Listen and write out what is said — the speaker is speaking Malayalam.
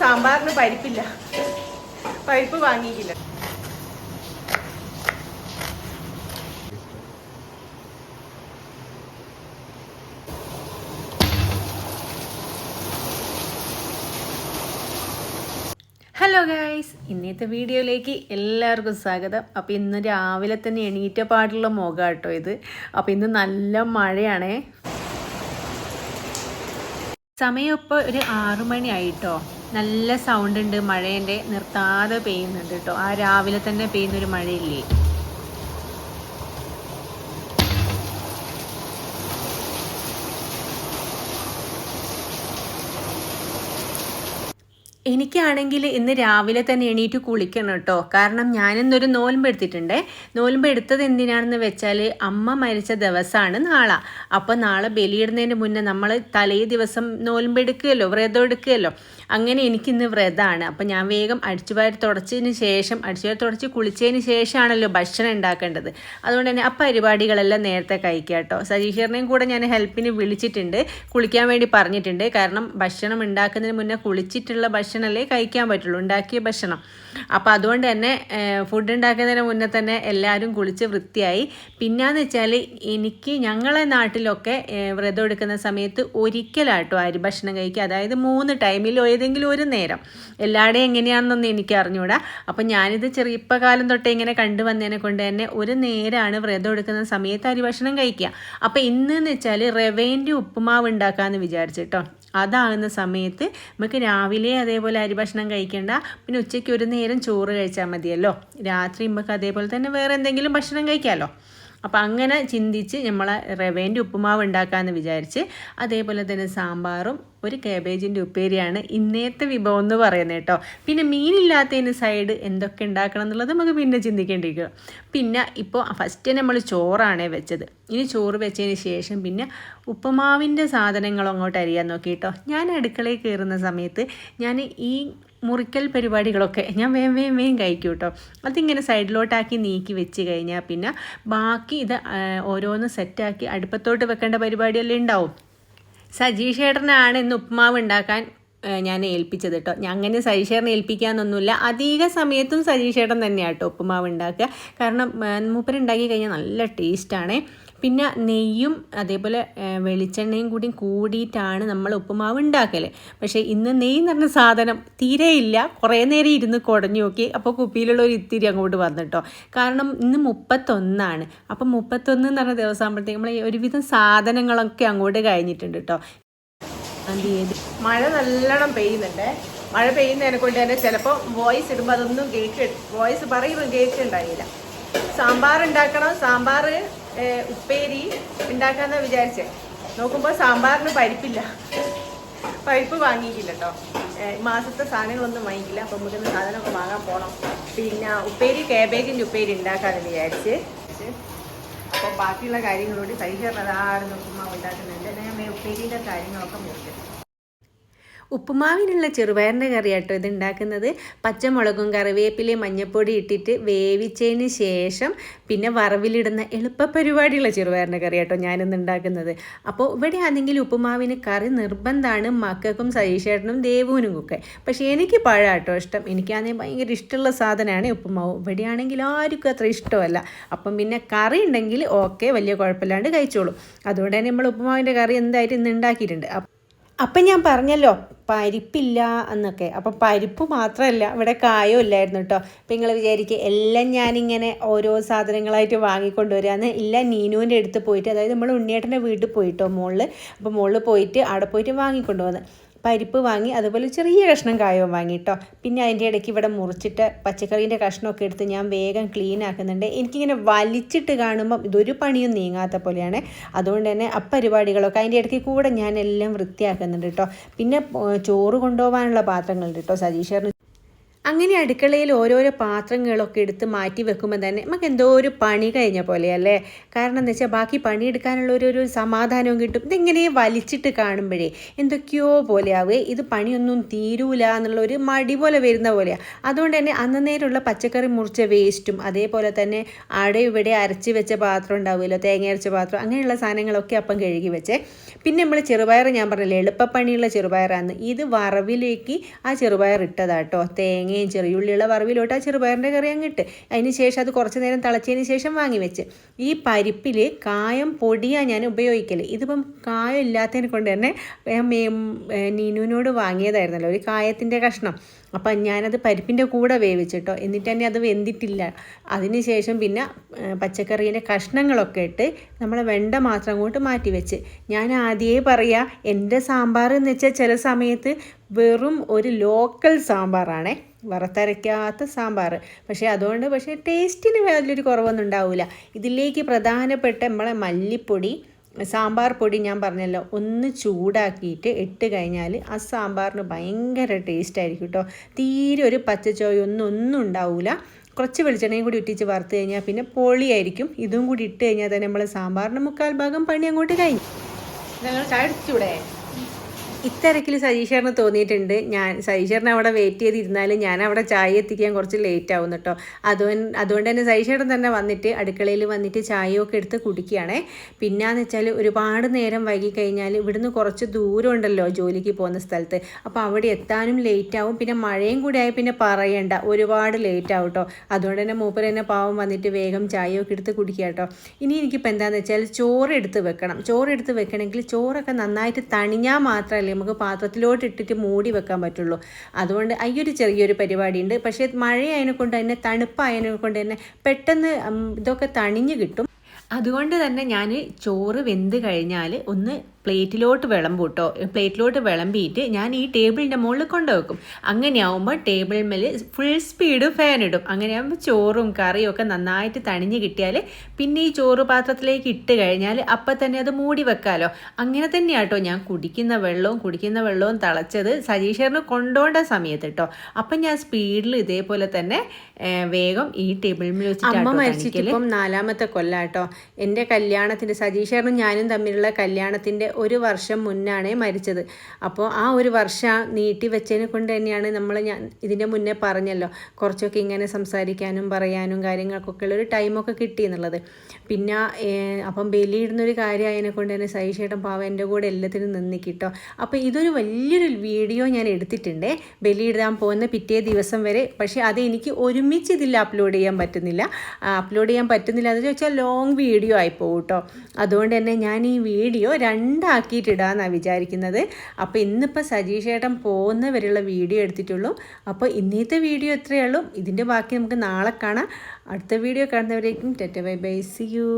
സാമ്പാറിന് പരിപ്പില്ല. പരിപ്പ് വാങ്ങിയില്ല. ഹലോ ഗായ്സ് ഇന്നത്തെ വീഡിയോയിലേക്ക് എല്ലാവർക്കും സ്വാഗതം. അപ്പോൾ ഇന്ന് രാവിലെ തന്നെ എണീറ്റ പാടുള്ള മുഖം കേട്ടോ ഇത്. അപ്പോൾ ഇന്ന് നല്ല മഴയാണേ. സമയം ഇപ്പോൾ ഒരു ആറു മണിയായിട്ടോ നല്ല സൗണ്ട് ഉണ്ട് മഴേന്റെ നിർത്താതെ പെയ്യുന്നുണ്ട് കേട്ടോ ആ രാവിലെ തന്നെ പെയ്യുന്നൊരു മഴയില്ലേ? എനിക്കാണെങ്കിൽ ഇന്ന് രാവിലെ തന്നെ എണീറ്റ് കുളിക്കണം കേട്ടോ. കാരണം ഞാനിന്നൊരു നോൽമ്പ് എടുത്തിട്ടുണ്ട്. നോൽമ്പ് എടുത്തത് എന്തിനാണെന്ന് വെച്ചാൽ അമ്മ മരിച്ച ദിവസമാണ് നാളെ. അപ്പോൾ നാളെ ബലിയിടുന്നതിന് മുന്നേ നമ്മൾ തലേ ദിവസം നോൽമ്പ് എടുക്കുകയല്ലോ വ്രതം എടുക്കുകയല്ലോ. അങ്ങനെ എനിക്കിന്ന് വ്രതമാണ് അപ്പം ഞാൻ വേഗം അടിച്ചുപാരി തുടച്ചതിന് ശേഷം അടിച്ചുപാരി തുടച്ച് കുളിച്ചതിന് ശേഷമാണല്ലോ ഭക്ഷണം ഉണ്ടാക്കേണ്ടത്. അതുകൊണ്ട് തന്നെ ആ പരിപാടികളെല്ലാം നേരത്തെ കഴിക്കുക കേട്ടോ. സജീഷറിനെയും കൂടെ ഞാൻ ഹെൽപ്പിന് വിളിച്ചിട്ടുണ്ട്. കുളിക്കാൻ വേണ്ടി പറഞ്ഞിട്ടുണ്ട്. കാരണം ഭക്ഷണം ഉണ്ടാക്കുന്നതിന് മുന്നേ കുളിച്ചിട്ടുള്ള ഭക്ഷണമല്ലേ കഴിക്കാൻ പറ്റുള്ളൂ ഉണ്ടാക്കിയ ഭക്ഷണം. അപ്പോൾ അതുകൊണ്ട് തന്നെ ഫുഡ് ഉണ്ടാക്കുന്നതിന് മുന്നേ തന്നെ എല്ലാവരും കുളിച്ച് വൃത്തിയായി. പിന്നെയെന്ന് വെച്ചാൽ എനിക്ക് ഞങ്ങളെ നാട്ടിലൊക്കെ വ്രതം എടുക്കുന്ന സമയത്ത് ഒരിക്കലാട്ടോ അരി ഭക്ഷണം കഴിക്കുക. അതായത് മൂന്ന് ടൈമിൽ ഏതെങ്കിലും ഒരു നേരം. എല്ലാവരുടെയും എങ്ങനെയാണെന്നൊന്നും എനിക്ക് അറിഞ്ഞൂടാ അപ്പം ഞാനിത് ചെറിയപ്പ കാലം തൊട്ടേ ഇങ്ങനെ കണ്ടു വന്നതിനെ കൊണ്ട് തന്നെ ഒരു നേരമാണ് വ്രതം എടുക്കുന്ന സമയത്ത് അരി ഭക്ഷണം കഴിക്കുക അപ്പം ഇന്നെന്ന് വെച്ചാൽ റവേന്റെ ഉപ്പുമാവ് ഉണ്ടാക്കാമെന്ന് വിചാരിച്ചിട്ടോ അതാകുന്ന സമയത്ത് നമുക്ക് രാവിലെ അതേപോലെ അരി ഭക്ഷണം കഴിക്കേണ്ട. പിന്നെ ഉച്ചയ്ക്ക് ഒരു നേരം ചോറ് കഴിച്ചാൽ മതിയല്ലോ. രാത്രി നമുക്ക് അതേപോലെ തന്നെ വേറെ എന്തെങ്കിലും ഭക്ഷണം കഴിക്കാമല്ലോ അപ്പോൾ അങ്ങനെ ചിന്തിച്ച് നമ്മൾ റവേന്റെ ഉപ്പുമാവ് ഉണ്ടാക്കാമെന്ന് വിചാരിച്ച് അതേപോലെ തന്നെ സാമ്പാറും ഒരു കേബേജിന്റെ ഉപ്പേരിയാണ് ഇന്നത്തെ വിഭവം എന്ന് പറയുന്നത് കേട്ടോ. പിന്നെ മീനില്ലാത്തതിന് സൈഡ് എന്തൊക്കെ ഉണ്ടാക്കണം എന്നുള്ളത് നമുക്ക് പിന്നെ ചിന്തിക്കേണ്ടിരിക്കും പിന്നെ ഇപ്പോൾ ഫസ്റ്റ് നമ്മൾ ചോറാണേ വെച്ചത്. ഇനി ചോറ് വെച്ചതിന് ശേഷം പിന്നെ ഉപ്പുമാവിന്റെ സാധനങ്ങളോ അങ്ങോട്ട് അരിയാൻ നോക്കി കേട്ടോ. ഞാൻ അടുക്കളയിൽ കയറുന്ന സമയത്ത് ഞാൻ ഈ മുറിക്കൽ പരിപാടികളൊക്കെ ഞാൻ വേം വേം വേം കഴിക്കും കേട്ടോ. അതിങ്ങനെ സൈഡിലോട്ടാക്കി നീക്കി വെച്ച് കഴിഞ്ഞാൽ പിന്നെ ബാക്കി ഇത് ഓരോന്ന് സെറ്റാക്കി അടുപ്പത്തോട്ട് വെക്കേണ്ട പരിപാടിയെല്ലാം ഉണ്ടാവും. സജീഷ് ഇന്ന് ഉപ്പുമാവ് ഉണ്ടാക്കാൻ ഞാൻ ഏൽപ്പിച്ചത് കേട്ടോ. ഞാൻ അങ്ങനെ സജീഷ് ഏൽപ്പിക്കാന്നൊന്നുമില്ല അധിക സമയത്തും സജീഷേട്ടൻ തന്നെയാണ് കേട്ടോ ഉപ്പുമാവ് ഉണ്ടാക്കുക. കാരണം മൂപ്പരുണ്ടാക്കി കഴിഞ്ഞാൽ നല്ല ടേസ്റ്റാണ് പിന്നെ നെയ്യും അതേപോലെ വെളിച്ചെണ്ണയും കൂടി കൂടിയിട്ടാണ് നമ്മൾ ഉപ്പുമാവ് ഉണ്ടാക്കൽ പക്ഷേ ഇന്ന് നെയ്യ് എന്ന് പറഞ്ഞ സാധനം തീരെ ഇല്ല. കുറേ നേരം ഇരുന്ന് കുടഞ്ഞു നോക്കി. അപ്പോൾ കുപ്പിയിലുള്ള ഒരു ഇത്തിരി അങ്ങോട്ട് വന്നിട്ടോ കാരണം ഇന്ന് മുപ്പത്തൊന്നാണ്. അപ്പം മുപ്പത്തൊന്ന് എന്ന് പറഞ്ഞ ദിവസം ആകുമ്പോഴത്തേക്ക് നമ്മൾ ഒരുവിധം സാധനങ്ങളൊക്കെ അങ്ങോട്ട് കഴിഞ്ഞിട്ടുണ്ട് കേട്ടോ. മഴ നല്ലോണം പെയ്യുന്നുണ്ട്. മഴ പെയ്യുന്നതിനെ കൊണ്ട് തന്നെ ചിലപ്പോൾ വോയിസ് ഇടുമ്പോൾ അതൊന്നും കേക്ക് വോയിസ് പറയുമ്പോൾ കേൾക്കുന്നുണ്ടായില്ല സാമ്പാർ ഉണ്ടാക്കണം. സാമ്പാർ ഉപ്പേരി ഉണ്ടാക്കാന്ന് വിചാരിച്ചേ. നോക്കുമ്പോൾ സാമ്പാറിന് പരിപ്പില്ല. പരിപ്പ് വാങ്ങിയിട്ടില്ല കേട്ടോ മാസത്തെ സാധനങ്ങളൊന്നും വാങ്ങിക്കില്ല അപ്പം നമുക്കിന്ന് സാധനമൊക്കെ വാങ്ങാൻ പോകണം പിന്നെ ഉപ്പേരി കാബേജിന്റെ ഉപ്പേരി ഉണ്ടാക്കാമെന്ന് വിചാരിച്ച്. അപ്പോൾ ബാക്കിയുള്ള കാര്യങ്ങളോട് സഹിച്ചതാണ് നോക്കുമ്പോൾ ഉണ്ടാക്കുന്നുണ്ട്. ഞാൻ ഉപ്പേരിയുടെ കാര്യങ്ങളൊക്കെ മുറിക്കും ഉപ്പുമാവിനുള്ള ചെറുപയറിന്റെ കറി കേട്ടോ ഇത് ഉണ്ടാക്കുന്നത് പച്ചമുളകും കറിവേപ്പിലയും മഞ്ഞൾപ്പൊടി ഇട്ടിട്ട് വേവിച്ചതിന് ശേഷം പിന്നെ വറവിലിടുന്ന എളുപ്പ പരിപാടിയുള്ള ചെറുപയറിന്റെ കറി കേട്ടോ ഞാനിന്ന് ഉണ്ടാക്കുന്നത്. അപ്പോൾ ഇവിടെ ആണെങ്കിൽ ഉപ്പുമാവിന് കറി നിർബന്ധമാണ് മക്കൾക്കും സതീഷേട്ടനും ദേവുവിനും ഒക്കെ. പക്ഷേ എനിക്ക് പഴാട്ടോ ഇഷ്ടം. എനിക്കാണെങ്കിൽ ഭയങ്കര ഇഷ്ടമുള്ള സാധനമാണ് ഉപ്പുമാവ്. ഇവിടെയാണെങ്കിൽ ആർക്കും അത്ര ഇഷ്ടമല്ല. അപ്പം പിന്നെ കറി ഉണ്ടെങ്കിൽ ഓക്കെ വലിയ കുഴപ്പമില്ലാണ്ട് കഴിച്ചോളും. അതുകൊണ്ട് തന്നെ നമ്മൾ ഉപ്പുമാവിന്റെ കറി എന്തായാലും ഇന്ന് ഉണ്ടാക്കിയിട്ടുണ്ട്. അപ്പം ഞാൻ പറഞ്ഞല്ലോ പരിപ്പില്ല എന്നൊക്കെ. അപ്പം പരിപ്പ് മാത്രമല്ല ഇവിടെ കായും ഇല്ലായിരുന്നു കേട്ടോ അപ്പം നിങ്ങൾ വിചാരിക്കുക എല്ലാം ഞാനിങ്ങനെ ഓരോ സാധനങ്ങളായിട്ട് വാങ്ങിക്കൊണ്ടുവരാന്ന്. ഇല്ല നീനുവിന്റെ അടുത്ത് പോയിട്ട് അതായത് നമ്മൾ ഉണ്ണിയേട്ടന്റെ വീട്ടിൽ പോയിട്ടോ മുകളിൽ അപ്പോൾ മുകളിൽ പോയിട്ട് അവിടെ പോയിട്ട് വാങ്ങിക്കൊണ്ടുവന്ന്. പരിപ്പ് വാങ്ങി അതുപോലെ ചെറിയ കഷ്ണം കായവും വാങ്ങി കേട്ടോ പിന്നെ അതിന്റെ ഇടയ്ക്ക് ഇവിടെ മുറിച്ചിട്ട് പച്ചക്കറീന്റെ കഷ്ണമൊക്കെ എടുത്ത് ഞാൻ വേഗം ക്ലീൻ ആക്കുന്നുണ്ട്. എനിക്കിങ്ങനെ വലിച്ചിട്ട് കാണുമ്പം ഇതൊരു പണിയും നീങ്ങാത്ത പോലെയാണ്. അതുകൊണ്ട് തന്നെ അപ്പരിപാടികളൊക്കെ പരിപാടികളൊക്കെ അതിന്റെ ഇടയ്ക്ക് കൂടെ ഞാൻ എല്ലാം വൃത്തിയാക്കുന്നുണ്ട് കേട്ടോ പിന്നെ ചോറ് കൊണ്ടുപോകാനുള്ള പാത്രങ്ങളുണ്ട് കേട്ടോ സജീഷറിന് അങ്ങനെ അടുക്കളയിൽ ഓരോരോ പാത്രങ്ങളൊക്കെ എടുത്ത് മാറ്റി വെക്കുമ്പോൾ തന്നെ നമുക്ക് എന്തോ ഒരു പണി കഴിഞ്ഞ പോലെയല്ലേ? കാരണം എന്താ വെച്ചാൽ ബാക്കി പണിയെടുക്കാനുള്ള ഒരു ഒരു സമാധാനവും കിട്ടും. ഇതിങ്ങനെ വലിച്ചിട്ട് കാണുമ്പോഴേ എന്തൊക്കെയോ പോലെയാവുക ഇത് പണിയൊന്നും തീരൂല എന്നുള്ള ഒരു മടി പോലെ വരുന്ന പോലെയാണ് അതുകൊണ്ട് തന്നെ അന്ന് നേരമുള്ള പച്ചക്കറി മുറിച്ച വേസ്റ്റും അതേപോലെ തന്നെ അവിടെ ഇവിടെ അരച്ച് വെച്ച പാത്രം ഉണ്ടാവുമല്ലോ തേങ്ങ അരച്ച പാത്രം അങ്ങനെയുള്ള സാധനങ്ങളൊക്കെ അപ്പം കഴുകി വെച്ചേ. പിന്നെ നമ്മൾ ചെറുപയർ ഞാൻ പറഞ്ഞില്ലേ എളുപ്പപ്പണിയുള്ള ചെറുപയറാണ് ഇത് വറവിലേക്ക് ആ ചെറുപയർ ഇട്ടതാട്ടോ തേങ്ങയും ചെറിയുള്ളിയുള്ള വറവിലോട്ട് ആ ചെറുപയറിന്റെ കറി അങ്ങ് ഇട്ട്. അതിന് ശേഷം അത് കുറച്ച് നേരം തിളച്ചതിന് ശേഷം വാങ്ങി വെച്ച്. ഈ പരിപ്പിൽ കായം പൊടിയാണ് ഞാൻ ഉപയോഗിക്കൽ ഇതിപ്പം കായം ഇല്ലാത്തതിനെ കൊണ്ട് തന്നെ നീനുവിനോട് വാങ്ങിയതായിരുന്നല്ലോ ഒരു കായത്തിന്റെ കഷ്ണം. അപ്പം ഞാനത് പരിപ്പിന്റെ കൂടെ വേവിച്ചിട്ടോ. എന്നിട്ട് തന്നെ അത് വെന്തിട്ടില്ല. അതിന് ശേഷം പിന്നെ പച്ചക്കറീന്റെ കഷ്ണങ്ങളൊക്കെ ഇട്ട് നമ്മൾ വെണ്ട മാത്രം അങ്ങോട്ട് മാറ്റി വെച്ച്. ഞാൻ ആദ്യമേ പറയാ എന്റെ സാമ്പാർ എന്ന് വെച്ചാൽ ചില സമയത്ത് വെറും ഒരു ലോക്കൽ സാമ്പാറാണേ. വറുത്തരയ്ക്കാത്ത സാമ്പാർ. പക്ഷേ അതുകൊണ്ട് പക്ഷേ ടേസ്റ്റിന് വലിയൊരു കുറവൊന്നും ഉണ്ടാവില്ല ഇതിലേക്ക് പ്രധാനപ്പെട്ട നമ്മളെ മല്ലിപ്പൊടി സാമ്പാർ പൊടി ഞാൻ പറഞ്ഞല്ലോ ഒന്ന് ചൂടാക്കിയിട്ട് ഇട്ട് കഴിഞ്ഞാൽ ആ സാമ്പാറിന് ഭയങ്കര ടേസ്റ്റ് ആയിരിക്കും കേട്ടോ. തീരെ ഒരു പച്ചച്ചോയൊന്നും ഒന്നും ഉണ്ടാവില്ല കുറച്ച് വെളിച്ചെണ്ണയും കൂടി ഇട്ടിച്ച് വറുത്ത് കഴിഞ്ഞാൽ പിന്നെ പൊളിയായിരിക്കും. ഇതും കൂടി ഇട്ട് കഴിഞ്ഞാൽ തന്നെ നമ്മൾ സാമ്പാറിന് മുക്കാൽ ഭാഗം പണി അങ്ങോട്ട് കഴിഞ്ഞു. ഞങ്ങൾ ചാടിച്ചൂടെ ഇത്തിരക്കിൽ സജീഷറിന് തോന്നിയിട്ടുണ്ട്. ഞാൻ സജീഷറിനെ അവിടെ വെയിറ്റ് ചെയ്തിരുന്നാലും ഞാൻ അവിടെ ചായ എത്തിക്കാൻ കുറച്ച് ലേറ്റ് ആവും കേട്ടോ അതുകൊണ്ട് അതുകൊണ്ട് തന്നെ സജീഷേടൻ തന്നെ വന്നിട്ട് അടുക്കളയിൽ വന്നിട്ട് ചായയൊക്കെ എടുത്ത് കുടിക്കുകയാണേ. പിന്നെയെന്ന് വെച്ചാൽ ഒരുപാട് നേരം വൈകി കഴിഞ്ഞാൽ ഇവിടുന്ന് കുറച്ച് ദൂരം ഉണ്ടല്ലോ ജോലിക്ക് പോകുന്ന സ്ഥലത്ത്. അപ്പോൾ അവിടെ എത്താനും ലേറ്റ് ആവും. പിന്നെ മഴയും കൂടി ആയി പിന്നെ പറയണ്ട. ഒരുപാട് ലേറ്റ് ആവും കേട്ടോ അതുകൊണ്ട് തന്നെ മൂപ്പർ തന്നെ പാവം വന്നിട്ട് വേഗം ചായയൊക്കെ എടുത്ത് കുടിക്കുക കേട്ടോ ഇനി എനിക്കിപ്പോൾ എന്താണെന്ന് വെച്ചാൽ ചോറ് എടുത്ത് വെക്കണം. ചോറ് എടുത്ത് വെക്കണമെങ്കിൽ ചോറൊക്കെ നന്നായിട്ട് തണിഞ്ഞാൽ മാത്രമല്ലേ നമുക്ക് പാത്രത്തിലോട്ട് ഇട്ടിട്ട് മൂടി വെക്കാൻ പറ്റുള്ളൂ. അതുകൊണ്ട് അയ്യൊരു ചെറിയൊരു പരിപാടിയുണ്ട്. പക്ഷേ മഴയായതിനെ കൊണ്ട് തന്നെ തണുപ്പായതിനെ കൊണ്ട് തന്നെ പെട്ടെന്ന് ഇതൊക്കെ തണിഞ്ഞ് കിട്ടും. അതുകൊണ്ട് തന്നെ ഞാൻ ചോറ് വെന്ത് കഴിഞ്ഞാൽ ഒന്ന് പ്ലേറ്റിലോട്ട് വിളമ്പും കേട്ടോ. പ്ലേറ്റിലോട്ട് വിളമ്പിയിട്ട് ഞാൻ ഈ ടേബിളിന്റെ മുകളിൽ കൊണ്ടുവെക്കും അങ്ങനെയാവുമ്പോൾ ടേബിൾ മേൽ ഫുൾ സ്പീഡ് ഫാൻ ഇടും. അങ്ങനെയാകുമ്പോൾ ചോറും കറിയും ഒക്കെ നന്നായിട്ട് തണിഞ്ഞ് കിട്ടിയാൽ പിന്നെ ഈ ചോറ് പാത്രത്തിലേക്ക് ഇട്ട് കഴിഞ്ഞാൽ അപ്പം തന്നെ അത് മൂടി വെക്കാമല്ലോ അങ്ങനെ തന്നെയാട്ടോ ഞാൻ കുടിക്കുന്ന വെള്ളവും കുടിക്കുന്ന വെള്ളവും തിളച്ചത് സജീഷറിന് കൊണ്ടുപോകേണ്ട സമയത്ത് കേട്ടോ. അപ്പം ഞാൻ സ്പീഡിൽ ഇതേപോലെ തന്നെ വേഗം ഈ ടേബിൾ മേൽ വെച്ചിട്ട് നാലാമത്തെ കൊല്ലാട്ടോ എന്റെ കല്യാണത്തിന്റെ സജീഷറിനും ഞാനും തമ്മിലുള്ള കല്യാണത്തിന്റെ ഒരു വർഷം മുന്നാണേ മരിച്ചത്. അപ്പോൾ ആ ഒരു വർഷം നീട്ടി വെച്ചതിനെ കൊണ്ട് തന്നെയാണ് നമ്മൾ ഞാൻ ഇതിന്റെ മുന്നേ പറഞ്ഞല്ലോ. കുറച്ചൊക്കെ ഇങ്ങനെ സംസാരിക്കാനും പറയാനും കാര്യങ്ങൾക്കൊക്കെ ഉള്ളൊരു ടൈമൊക്കെ കിട്ടി എന്നുള്ളത്. പിന്നെ അപ്പം ബലിയിടുന്നൊരു കാര്യമായതിനെ കൊണ്ട് തന്നെ സൈഷേട്ടൻ പാവ എന്റെ കൂടെ എല്ലാത്തിനും നിന്നിക്കിട്ടോ. അപ്പോൾ ഇതൊരു വലിയൊരു വീഡിയോ ഞാൻ എടുത്തിട്ടുണ്ട്. ബലിയിടാൻ പോകുന്ന പിറ്റേ ദിവസം വരെ. പക്ഷേ അത് എനിക്ക് ഒരുമിച്ച് ഇതിൽ അപ്ലോഡ് ചെയ്യാൻ പറ്റുന്നില്ല. അപ്ലോഡ് ചെയ്യാൻ പറ്റുന്നില്ല എന്ന് ചോദിച്ചാൽ ലോങ് വീഡിയോ ആയി പോകും കേട്ടോ അതുകൊണ്ട് തന്നെ ഞാൻ ഈ വീഡിയോ രണ്ടാക്കിയിട്ടിടാമെന്നാണ് വിചാരിക്കുന്നത്. അപ്പോൾ ഇന്നിപ്പോൾ സജീഷ് ഏട്ടൻ പോകുന്നവരെയുള്ള വീഡിയോ എടുത്തിട്ടുള്ളൂ. അപ്പോൾ ഇന്നത്തെ വീഡിയോ ഇത്രയേ ഉള്ളൂ. ഇതിന്റെ ബാക്കി നമുക്ക് നാളെ കാണാം. അടുത്ത വീഡിയോ കാണുന്നവരേക്കും ടെറ്റ ബൈ ബൈ. See you